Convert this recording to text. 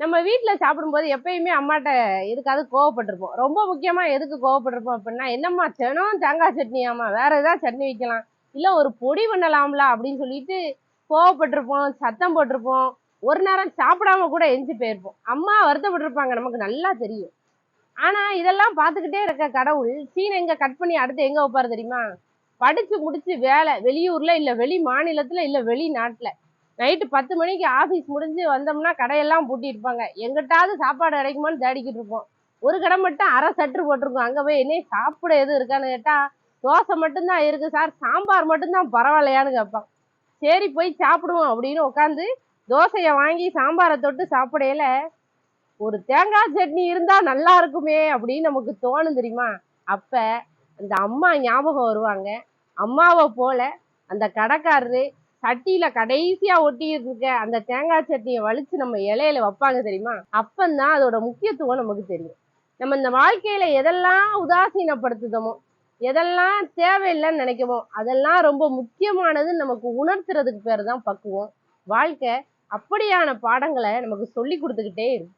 நம்ம வீட்டில் சாப்பிடும்போது எப்பயுமே அம்மாட்ட எதுக்காவது கோவப்பட்டிருப்போம். ரொம்ப முக்கியமாக எதுக்கு கோவப்பட்டிருப்போம் அப்படின்னா என்னம்மா தினம் தேங்காய் சட்னியாம்மா வேற ஏதாவது சட்னி வைக்கலாம். இல்லை ஒரு பொடி பண்ணலாம்ல அப்படின்னு சொல்லிட்டு கோவப்பட்டிருப்போம் சத்தம் போட்டிருப்போம். ஒரு நேரம் சாப்பிடாம கூட எஞ்சி போயிருப்போம். அம்மா வருத்தப்பட்டிருப்பாங்க நமக்கு நல்லா தெரியும். ஆனால் இதெல்லாம் பார்த்துக்கிட்டே இருக்க கடவுள் சீனை எங்கே கட் பண்ணி அடுத்து எங்கே வைப்பார் தெரியுமா? படித்து முடித்து வேலை வெளியூரில் இல்லை வெளி மாநிலத்தில் இல்லை வெளிநாட்டில். நைட்டு பத்து மணிக்கு ஆஃபீஸ் முடிஞ்சு வந்தோம்னா கடையெல்லாம் பூட்டியிருப்பாங்க. எங்கிட்டாவது சாப்பாடு கிடைக்குமான்னு தேடிக்கிட்டு இருப்போம். ஒரு கடை மட்டும் அரை சட்டு போட்டிருக்கோம். அங்கே போய் என்ன சாப்பிட எதுவும் இருக்கான்னு கேட்டால் தோசை மட்டும்தான் இருக்குது சார் சாம்பார் மட்டும்தான் பரவாயில்லையான்னு கேட்பான். சரி போய் சாப்பிடுவோம் அப்படின்னு உட்காந்து தோசையை வாங்கி சாம்பாரை தொட்டு சாப்பிடையில ஒரு தேங்காய் சட்னி இருந்தால் நல்லா இருக்குமே அப்படின்னு நமக்கு தோணும் தெரியுமா? அப்போ அந்த அம்மா ஞாபகம் வருவாங்க. அம்மாவை போல அந்த கடைக்காரரு சட்டியில கடைசியா ஒட்டிட்டு இருக்க அந்த தேங்காய் சட்னியை வலிச்சு நம்ம இலையில வைப்பாங்க தெரியுமா? அப்பந்தான் அதோட முக்கியத்துவம் நமக்கு தெரியும். நம்ம இந்த வாழ்க்கையில எதெல்லாம் உதாசீனப்படுத்துதமோ எதெல்லாம் தேவையில்லைன்னு நினைக்கமோ அதெல்லாம் ரொம்ப முக்கியமானதுன்னு நமக்கு உணர்த்துறதுக்கு பேர் தான் பக்குவம். வாழ்க்கை அப்படியான பாடங்களை நமக்கு சொல்லி கொடுத்துக்கிட்டே இருக்கு.